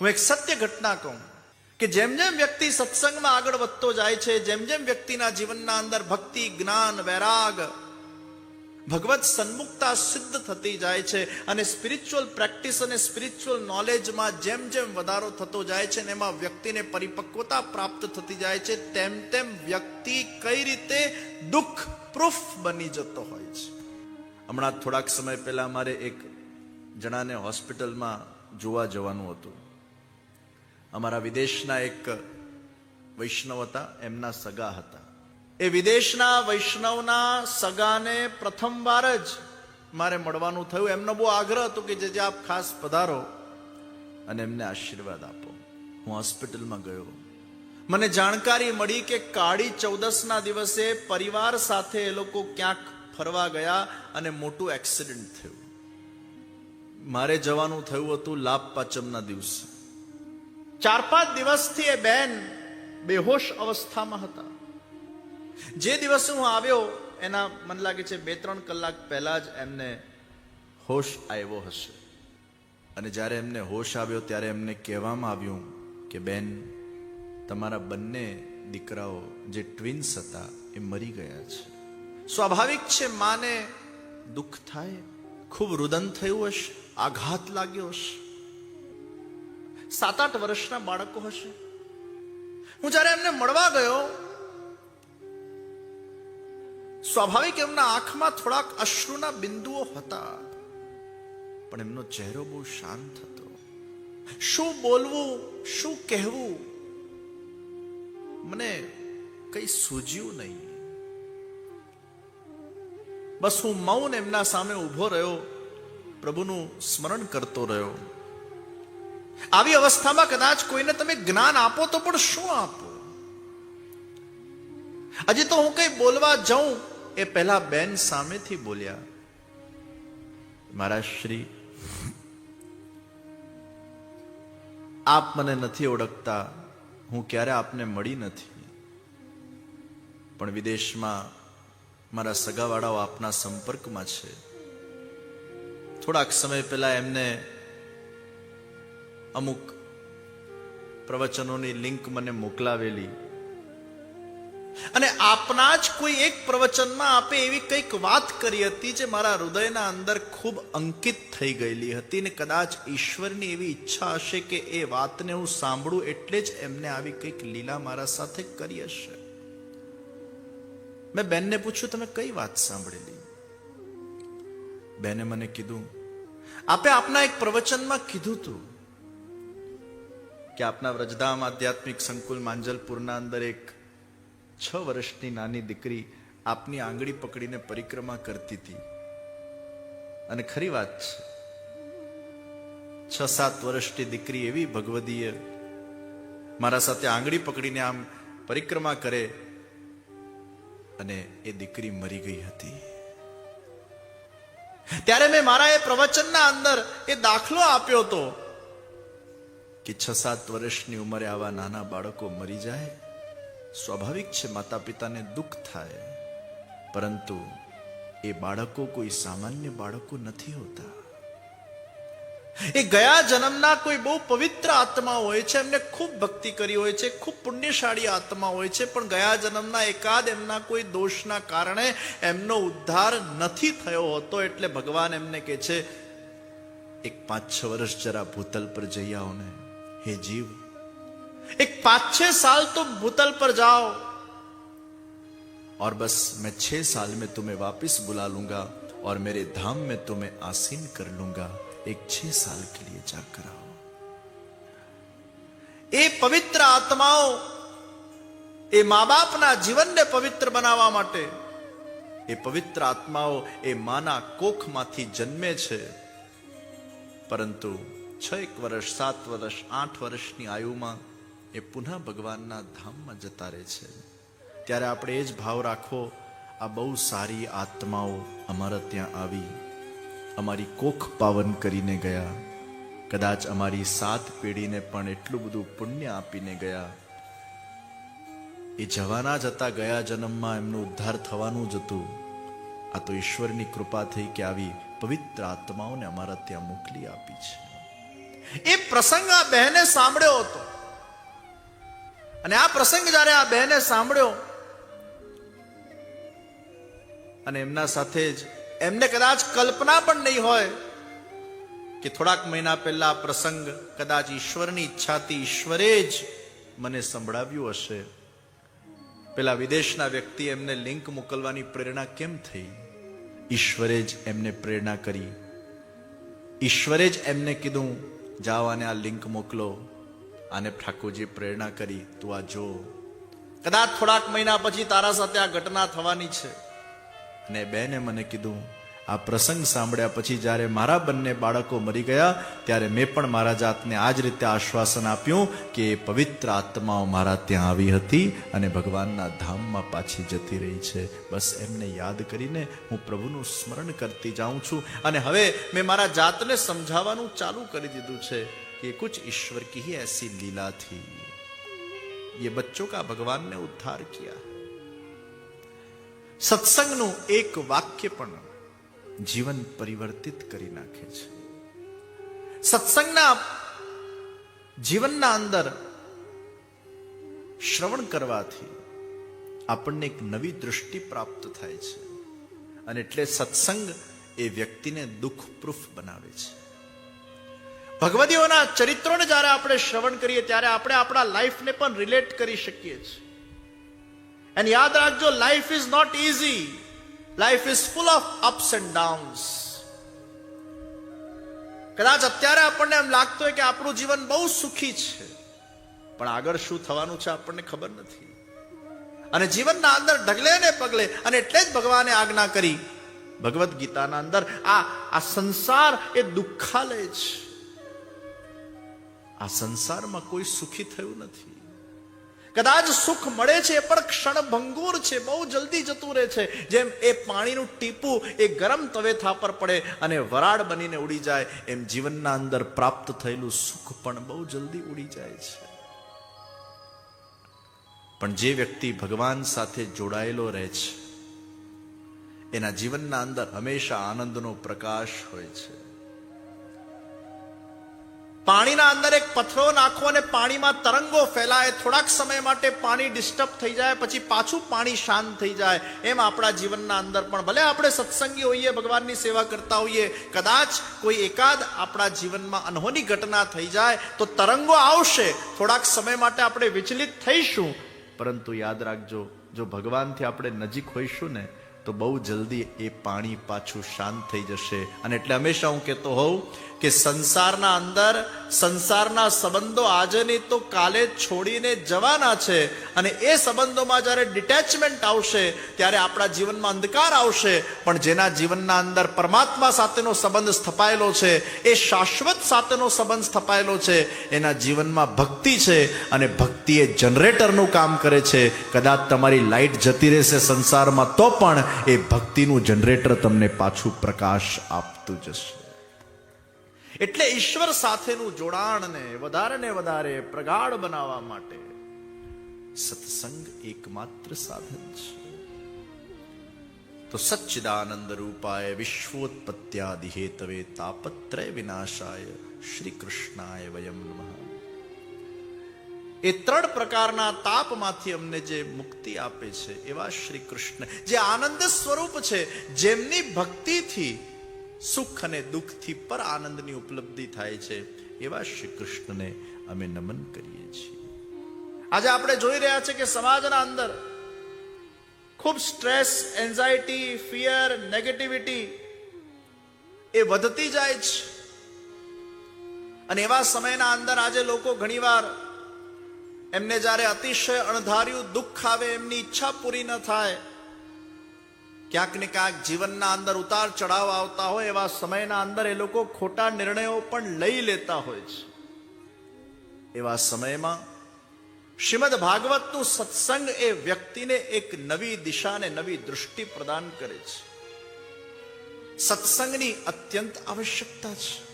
હું એક સત્ય ઘટના કહું કે જેમ જેમ વ્યક્તિ સત્સંગમાં આગળ વધતો જાય છે, જેમ જેમ વ્યક્તિના જીવનના અંદર ભક્તિ, જ્ઞાન, વૈરાગ, ભગવત સન્મુખતા સિદ્ધ થતી જાય છે અને સ્પિરિચ્યુઅલ પ્રેક્ટિસ અને સ્પિરિચ્યુઅલ નોલેજમાં જેમ જેમ વધારો થતો જાય છે ને એમાં વ્યક્તિને પરિપક્વતા પ્રાપ્ત થતી જાય છે, તેમ તેમ વ્યક્તિ કઈ રીતે દુઃખ પ્રૂફ બની જતો હોય છે. હમણાં થોડાક સમય પહેલા મારે એક જણાને હોસ્પિટલમાં જોવા જવાનું હતું. અમારા વિદેશના એક વૈષ્ણવ હતા, એમના સગા હતા. એ વિદેશના વૈષ્ણવના સગાને પ્રથમવાર જ મારે મળવાનું થયું. એમનો બહુ આગ્રહ હતો કે જે આપ ખાસ પધારો અને એમને આશીર્વાદ આપો. હું હોસ્પિટલમાં ગયો. મને જાણકારી મળી કે કાળી ચૌદસના દિવસે પરિવાર સાથે એ લોકો ક્યાંક ફરવા ગયા અને મોટું એક્સિડન્ટ થયું. મારે જવાનું થયું હતું લાભ પાચમના દિવસે. ચાર પાંચ દિવસથી એ બેન બેહોશ અવસ્થામાં હતા. જે દિવસે હું આવ્યો, એના મને લાગે છે બે ત્રણ કલાક પહેલા જ એમને હોશ આવ્યો હશે. અને જ્યારે એમને હોશ આવ્યો, ત્યારે એમને કહેવામાં આવ્યું કે, બેન, તમારા બંને દીકરાઓ જે ટ્વિન્સ હતા, એ મરી ગયા છે. સ્વાભાવિક છે, માને દુઃખ થાય, ખૂબ રુદન થયું હશે, આઘાત લાગ્યો હશે. સાત આઠ વર્ષના બાળકો હશે. હું જ્યારે એમને મળવા ગયો, સ્વાભાવિક એમના આંખમાં થોડાક અશ્રુના બિંદુઓ હતા, પણ એમનો ચહેરો બહુ શાંત હતો. શું બોલવું, શું કહેવું, મને કઈ સૂજ્યું નહીં. બસ હું મૌન એમના સામે ઊભો રહ્યો, પ્રભુનું સ્મરણ કરતો રહ્યો. આવી અવસ્થામાં કદાચ કોઈને તમે જ્ઞાન આપો તો પણ શું આપો? આજે તો હું કઈ બોલવા જાઉં, એ પહેલા બેન સામેથી બોલ્યા મારા શ્રી, આપ મને નથી ઓળખતા, હું ક્યારે આપને મળી નથી. પણ વિદેશમાં મારા સગાવાળાઓ આપના સંપર્કમાં છે. થોડાક સમય પહેલા એમને અમુક પ્રવચનોની લિંક મને મોકલાવેલી. અને આપના જ કોઈ એક પ્રવચનમાં આપે એવી કંઈક વાત કરી હતી જે મારા હૃદયના અંદર ખૂબ અંકિત થઈ ગયેલી હતી ને કદાચ ઈશ્વરની એવી ઈચ્છા હશે કે એ વાતને હું સાંભળું એટલે જ એમને આવી કંઈક લીલા મારા સાથે કરી હશે. મેં બેનને પૂછ્યું, તમે કઈ વાત સાંભળેલી? બેને મને કીધું, આપે આપના એક પ્રવચનમાં કીધું તું કે આપના વ્રજધામ આધ્યાત્મિક સંકુલ માંજલપુરના અંદર એક છ વર્ષની નાની દીકરી આપની આંગળી પકડીને પરિક્રમા કરતી હતી. અને ખરી વાત છે, છ સાત વર્ષની દીકરી એવી ભગવદીય મારા સાથે આંગળી પકડીને આમ પરિક્રમા કરે અને એ દીકરી મરી ગઈ હતી. ત્યારે મેં મારા એ પ્રવચનના અંદર એ દાખલો આપ્યો હતો. કે છ સાત વર્ષની ઉંમરે આવા નાના બાળકો મરી જાય? સ્વાભાવિક છે માતા પિતાને દુઃખ થાય. પરંતુ એ બાળકો કોઈ સામાન્ય બાળકો નથી હોતા. એ ગયા જન્મના કોઈ બહુ પવિત્ર આત્મા હોય છે, એમને ખૂબ ભક્તિ કરી હોય છે, ખૂબ પુણ્યશાળી આત્મા હોય છે, પણ ગયા જન્મના એકાદ એમના કોઈ દોષના કારણે એમનો ઉદ્ધાર નથી થયો હોતો એટલે ભગવાન એમને કહે છે, એક પાંચ છ વર્ષ જરા ભૂતલ પર જઈ આવો ને. હે જીવ एक पांच छह साल तुम भूतल पर जाओ और बस मैं छह साल में तुम्हें वापस बुला लूंगा और मेरे धाम में तुम्हें आसीन कर लूंगा एक छह साल के लिए जाकर आओ એ પવિત્ર આત્માઓ એ મા બાપના જીવનને પવિત્ર બનાવવા માટે એ પવિત્ર આત્માઓ એ માના કોખમાંથી જન્મે છે પરંતુ છ એક વર્ષ, સાત વર્ષ, આઠ વર્ષની આયુમાં એ પુનઃ ભગવાનના ધામમાં જતા રહે છે. ત્યારે આપણે એ જ ભાવ રાખવો આ બહુ સારી આત્માઓ અમારા ત્યાં આવી, અમારી કોખ પાવન કરીને ગયા, કદાચ અમારી સાત પેઢીને પણ એટલું બધું પુણ્ય આપીને ગયા. એ જવાના જ હતા ગયા જન્મમાં એમનો ઉદ્ધાર થવાનું જ હતું. આ તો ઈશ્વરની કૃપા થઈ કે આવી પવિત્ર આત્માઓને અમારા ત્યાં મોકલી આપી છે. એ પ્રસંગ આ બહેને સાંભળ્યો હતો. અને આ પ્રસંગ જ્યારે આ બહેને સાંભળ્યો, અને એમના સાથે જ, એમને કદાચ કલ્પના પણ નહીં હોય કે થોડાક મહિના પહેલા પ્રસંગ કદાચ ઈશ્વરની ઈચ્છાથી ઈશ્વરે જ મને સંભળાવ્યું હશે. પેલા વિદેશના વ્યક્તિ એમને લિંક મોકલવાની પ્રેરણા કેમ થઈ? ઈશ્વરે જ એમને પ્રેરણા કરી. ઈશ્વરે જ એમને કીધું જાઓ અને આ લિંક મોકલો આને ઠાકોરજી પ્રેરણા કરી, તું આ જો. કદાચ થોડાક મહિના પછી તારા સાથે આ ઘટના થવાની છે. અને બેને મને કીધું આ પ્રસંગ સાંભળ્યા પછી જ્યારે મારા બંને બાળકો મરી ગયા ત્યારે મેં પણ મારા જાતને આ જ રીતે આશ્વાસન આપ્યું કે એ પવિત્ર આત્માઓ મારા ત્યાં આવી હતી અને ભગવાનના ધામમાં પાછી જતી રહી છે બસ એમને યાદ કરીને હું પ્રભુનું સ્મરણ કરતી જાઉં છું અને હવે મેં મારા જાતને સમજાવવાનું ચાલુ કરી દીધું છે કે કુછ ઈશ્વર કી હી એસી લીલા થી ये बच्चों का भगवान ने उद्धार किया સત્સંગનું એક વાક્ય પણ જીવન પરિવર્તિત કરી નાખે છે. સત્સંગના જીવનના અંદર શ્રવણ કરવાથી આપણને એક નવી દૃષ્ટિ પ્રાપ્ત થાય છે. અને એટલે સત્સંગ એ વ્યક્તિને દુઃખ પ્રૂફ બનાવે છે. ભગવદીઓના ચરિત્રોને જ્યારે આપણે શ્રવણ કરીએ ત્યારે આપણે આપણા લાઈફને પણ રિલેટ કરી શકીએ છીએ. એન્ડ યાદ રાખજો, life is not easy life is full of ups and downs કદાચ અત્યારે આપણને એમ લાગતું હોય કે આપણું જીવન બહુ સુખી છે. પણ આગળ શું થવાનું છે આપણને ખબર નથી. અને જીવનના અંદર ઢગલે ને પગલે, અને એટલે જ ભગવાને આજ્ઞા કરી, ભગવદ્ ગીતાના અંદર આ આ સંસાર એ દુઃખાલય છે. આ સંસારમાં કોઈ સુખી થયું નથી. કદાચ સુખ મળે છે, પણ ક્ષણભંગુર છે, બહુ જલ્દી જતું રહે છે. જેમ એ પાણીનું ટીપું એ ગરમ તવેથા પર પડે અને વરાળ બનીને ઉડી જાય, એમ જીવનના અંદર પ્રાપ્ત થયેલું સુખ પણ બહુ જલ્દી ઉડી જાય છે. પણ જે વ્યક્તિ ભગવાન સાથે જોડાયેલો રહે છે, એના જીવનના અંદર હંમેશા આનંદનો પ્રકાશ હોય છે. પાણીના અંદર એક પથરો નાખો અને પાણીમાં તરંગો ફેલાય. થોડાક સમય માટે પાણી ડિસ્ટર્બ થઈ જાય, પછી પાછું પાણી શાંત થઈ જાય. એમ આપણા જીવનના અંદર પણ. ભલે આપણે સત્સંગી હોઈએ, ભગવાનની સેવા કરતા હોઈએ, કદાચ કોઈ એકાદ આપણા જીવનમાં અનહોની ઘટના થઈ જાય, તો તરંગો આવશે. થોડાક સમય માટે આપણે વિચલિત થઈશું. પરંતુ યાદ રાખજો, જો ભગવાનથી આપણે નજીક હોઈશું ને તો બહુ જલ્દી એ પાણી પાછું શાંત થઈ જશે. અને એટલે હંમેશા હું કહેતો હોઉં કે સંસારના અંદર સંસારના સંબંધો આજે નહીં તો કાલે છોડીને જવાના છે. અને એ સંબંધોમાં જ્યારે ડિટેચમેન્ટ આવશે, ત્યારે આપણા જીવનમાં અંધકાર આવશે. પણ જેના જીવનના અંદર પરમાત્મા સાથેનો સંબંધ સ્થપાયેલો છે, એ શાશ્વત સાથેનો સંબંધ સ્થપાયેલો છે, એના જીવનમાં ભક્તિ છે અને ભક્તિ એ જનરેટરનું કામ કરે છે. કદાચ તમારી લાઈટ જતી રહેશે સંસારમાં તો પણ એ ભક્તિનું જનરેટર તમને પાછું પ્રકાશ આપતું જશે. એટલે ઈશ્વર સાથેનું જોડાણને વધારે ને વધારે પ્રગાઢ બનાવવા માટે સત્સંગ એકમાત્ર સાધન છે. તો સચ્ચિદાનંદ રૂપાય વિશ્વોત્પત્યાદિ હેતવે તાપત્રય વિનાશાય શ્રી કૃષ્ણાય વયમ નમઃ. એ ત્રણ પ્રકારના તાપમાંથી અમને જે મુક્તિ આપે છે, એવા શ્રી કૃષ્ણ. જે આનંદ સ્વરૂપ છે, જેમની ભક્તિથી સુખ અને દુઃખથી પર આનંદની ઉપલબ્ધિ થાય છે, એવા શ્રી કૃષ્ણને અમે નમન કરીએ છીએ. આજે આપણે જોઈ રહ્યા છે કે સમાજના અંદર ખૂબ સ્ટ્રેસ, એન્ઝાયટી, ફિયર, નેગેટિવિટી એ વધતી જાય છે. અને એવા સમયના અંદર આજે લોકો ઘણીવાર એમને જ્યારે અતિશય અણધાર્યું દુઃખ આવે, એમની ઈચ્છા પૂરી ન થાય, ક્યાંક ને ક્યાંક જીવનના અંદર ઉતાર ચઢાવ આવતા હોય, એવા સમયના અંદર એ લોકો ખોટા નિર્ણયો પણ લઈ લેતા હોય છે. એવા સમયમાં શ્રીમદ ભાગવતનું સત્સંગ એ વ્યક્તિને એક નવી દિશાને નવી દૃષ્ટિ પ્રદાન કરે છે. સત્સંગની અત્યંત આવશ્યકતા છે.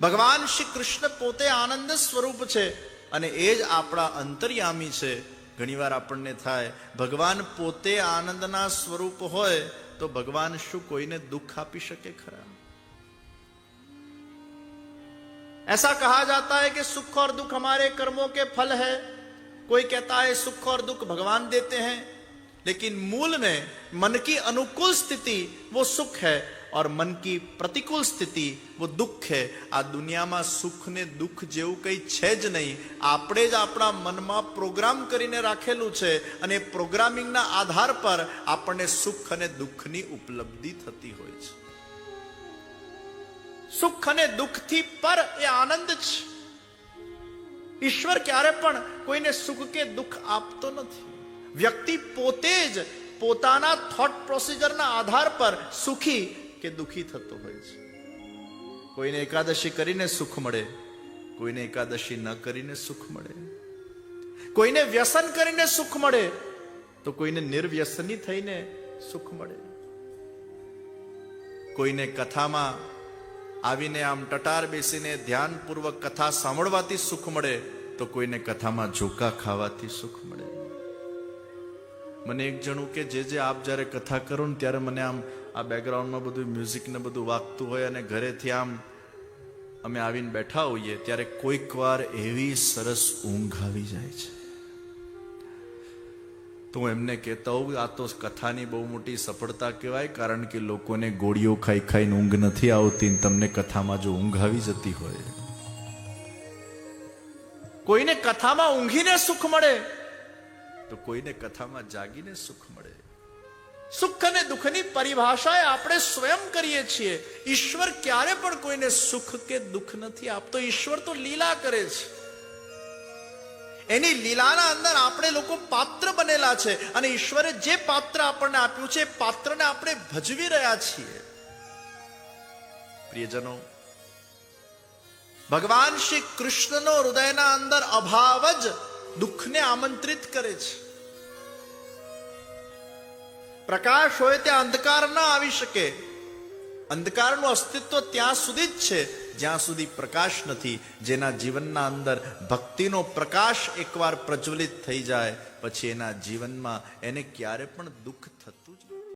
ભગવાન શ્રી કૃષ્ણ પોતે આનંદ સ્વરૂપ છે. અને એ જ આપણા અંતર્યામી છે ઘણીવાર આપણને થાય ભગવાન પોતે આનંદના સ્વરૂપ હોય તો ભગવાન શું કોઈને દુઃખ આપી શકે ખરા ऐसा कहा जाता है कि सुख और दुख हमारे कर्मों के फल है कोई कहता है सुख और दुख भगवान देते हैं लेकिन मूल में मन की अनुकूल स्थिति वो सुख है और मन की प्रतिकूल સ્થિતિ वो દુઃખ છે આ દુનિયામાં સુખ ને દુઃખ જેવું કંઈ છે જ નહીં આપણે જ આપણા મનમાં પ્રોગ્રામ કરીને રાખેલું છે અને પ્રોગ્રામિંગના આધાર પર આપણને સુખ અને દુઃખની ઉપલબ્ધિ થતી હોય છે સુખ અને દુઃખથી પર એ આનંદ છે ઈશ્વર ક્યારે પણ કોઈને સુખ કે દુઃખ આપતો નથી વ્યક્તિ પોતે જ પોતાના થોટ પ્રોસિજરના આધાર પર સુખી કે દુઃખી થતો હોય છે. કોઈને એકાદશી કરીને સુખ મળે, કોઈને એકાદશી ન કરીને સુખ મળે. કોઈને વ્યસન કરીને સુખ મળે, તો કોઈને નિર્વ્યસની થઈને સુખ મળે. કોઈને કથામાં આવીને આમ ટટાર બેસીને ધ્યાનપૂર્વક કથા સાંભળવાથી સુખ મળે, તો કોઈને કથામાં ઝોકા ખાવાથી સુખ મળે. મને એક જણું કે જે જે આપ જ્યારે કથા કરો ને ત્યારે મને આમ આ બેકગ્રાઉન્ડમાં બધું મ્યુઝિક ને બધું વાગતું હોય અને ઘરેથી આમ અમે આવીને બેઠા હોઈએ, ત્યારે કોઈક વાર એવી સરસ ઊંઘ આવી જાય છે. તો હું એમને કહેતા હોઉં, આ તો કથાની બહુ મોટી સફળતા કહેવાય, કારણ કે લોકોને ગોળીઓ ખાઈ ખાઈને ઊંઘ નથી આવતી તમને કથામાં જો ઊંઘ આવી જતી હોય. કોઈને કથામાં ઊંઘીને સુખ મળે? તો કોઈને કથામાં જાગીને સુખ મળે? સુખ અને દુઃખની પરિભાષા એ આપણે સ્વયં કરીએ છીએ. ઈશ્વર ક્યારે પણ કોઈને સુખ કે દુઃખ નથી આપતો. ઈશ્વર તો લીલા કરે છે. એની લીલાના અંદર આપણે લોકો પાત્ર બનેલા છે અને ઈશ્વરે જે પાત્ર આપણને આપ્યું છે એ પાત્રને આપણે ભજવી રહ્યા છીએ. પ્રિયજનો, ભગવાન શ્રી કૃષ્ણનો હૃદયના અંદર અભાવ જ દુઃખને આમંત્રિત કરે છે. પ્રકાશ હોય ત્યાં અંધકાર ન આવી શકે. અંધકારનું અસ્તિત્વ ત્યાં સુધી જ છે. જ્યાં સુધી પ્રકાશ નથી, જેના જીવનના અંદર ભક્તિનો પ્રકાશ એકવાર પ્રજ્વલિત થઈ જાય, પછી એના જીવનમાં એને ક્યારે પણ દુઃખ થતું